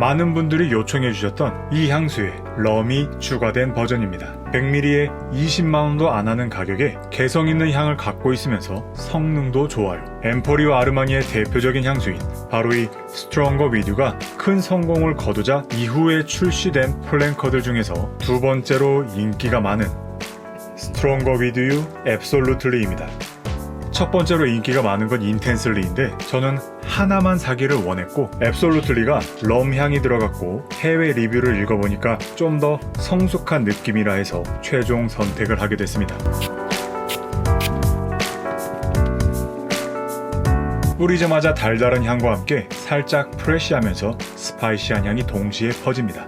많은 분들이 요청해 주셨던 이 향수에 럼이 추가된 버전입니다. 100ml에 20만원도 안 하는 가격에 개성 있는 향을 갖고 있으면서 성능도 좋아요. 엠포리오 아르마니의 대표적인 향수인 바로 이 스트롱거 위드가 큰 성공을 거두자 이후에 출시된 플랭커들 중에서 두 번째로 인기가 많은 스트롱거 위드 유 앱솔루틀리입니다. 첫 번째로 인기가 많은 건 인텐슬리인데 저는 하나만 사기를 원했고 앱솔루틀리가 럼 향이 들어갔고 해외 리뷰를 읽어보니까 좀 더 성숙한 느낌이라 해서 최종 선택을 하게 됐습니다. 뿌리자마자 달달한 향과 함께 살짝 프레쉬하면서 스파이시한 향이 동시에 퍼집니다.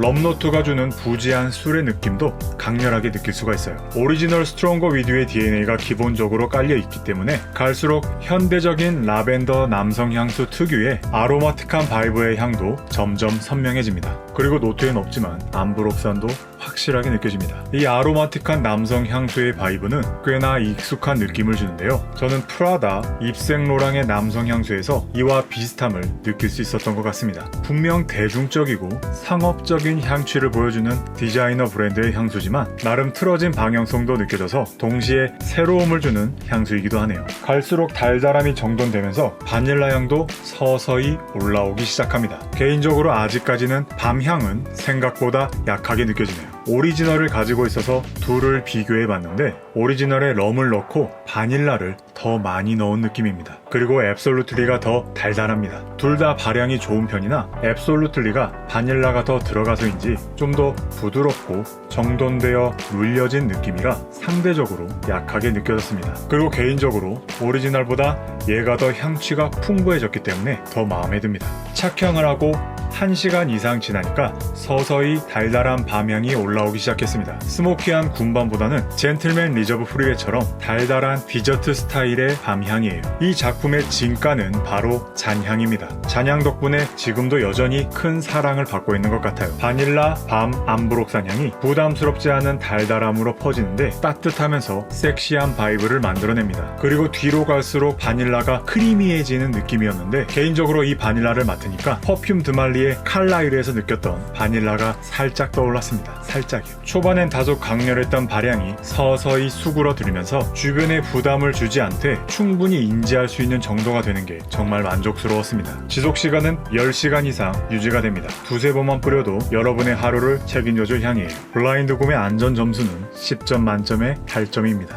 럼노트가 주는 부지한 술의 느낌도 강렬하게 느낄 수가 있어요. 오리지널 스트롱거 위드의 DNA가 기본적으로 깔려 있기 때문에 갈수록 현대적인 라벤더 남성 향수 특유의 아로마틱한 바이브의 향도 점점 선명해집니다. 그리고 노트엔 없지만 암브록산도 확실하게 느껴집니다. 이 아로마틱한 남성 향수의 바이브는 꽤나 익숙한 느낌을 주는데요. 저는 프라다, 입생로랑의 남성 향수에서 이와 비슷함을 느낄 수 있었던 것 같습니다. 분명 대중적이고 상업적인 향취를 보여주는 디자이너 브랜드의 향수지만 나름 틀어진 방향성도 느껴져서 동시에 새로움을 주는 향수이기도 하네요. 갈수록 달달함이 정돈되면서 바닐라 향도 서서히 올라오기 시작합니다. 개인적으로 아직까지는 밤향은 생각보다 약하게 느껴지네요. 오리지널을 가지고 있어서 둘을 비교해 봤는데 오리지널에 럼을 넣고 바닐라를 더 많이 넣은 느낌입니다. 그리고 앱솔루트리가 더 달달합니다. 둘 다 발향이 좋은 편이나 앱솔루트리가 바닐라가 더 들어가서인지 좀 더 부드럽고 정돈되어 눌려진 느낌이라 상대적으로 약하게 느껴졌습니다. 그리고 개인적으로 오리지널보다 얘가 더 향취가 풍부해졌기 때문에 더 마음에 듭니다. 착향을 하고 1시간 이상 지나니까 서서히 달달한 밤향이 올라오기 시작했습니다. 스모키한 군밤보다는 젠틀맨 리저브 프리웨처럼 달달한 디저트 스타일의 밤향이에요. 이 작품의 진가는 바로 잔향입니다. 잔향 덕분에 지금도 여전히 큰 사랑을 받고 있는 것 같아요. 바닐라, 밤, 암브록산 향이 부담스럽지 않은 달달함으로 퍼지는데 따뜻하면서 섹시한 바이브를 만들어냅니다. 그리고 뒤로 갈수록 바닐라가 크리미해지는 느낌이었는데 개인적으로 이 바닐라를 맡으니까 퍼퓸 드말리 의 칼라이르에서 느꼈던 바닐라가 살짝 떠올랐습니다. 살짝이요. 초반엔 다소 강렬했던 발향이 서서히 수그러들면서 주변에 부담을 주지 않되 충분히 인지할 수 있는 정도가 되는 게 정말 만족스러웠습니다. 지속 시간은 10시간 이상 유지가 됩니다. 두세 번만 뿌려도 여러분의 하루를 책임져줄 향이에요. 블라인드 구매 안전 점수는 10점 만점에 8점입니다.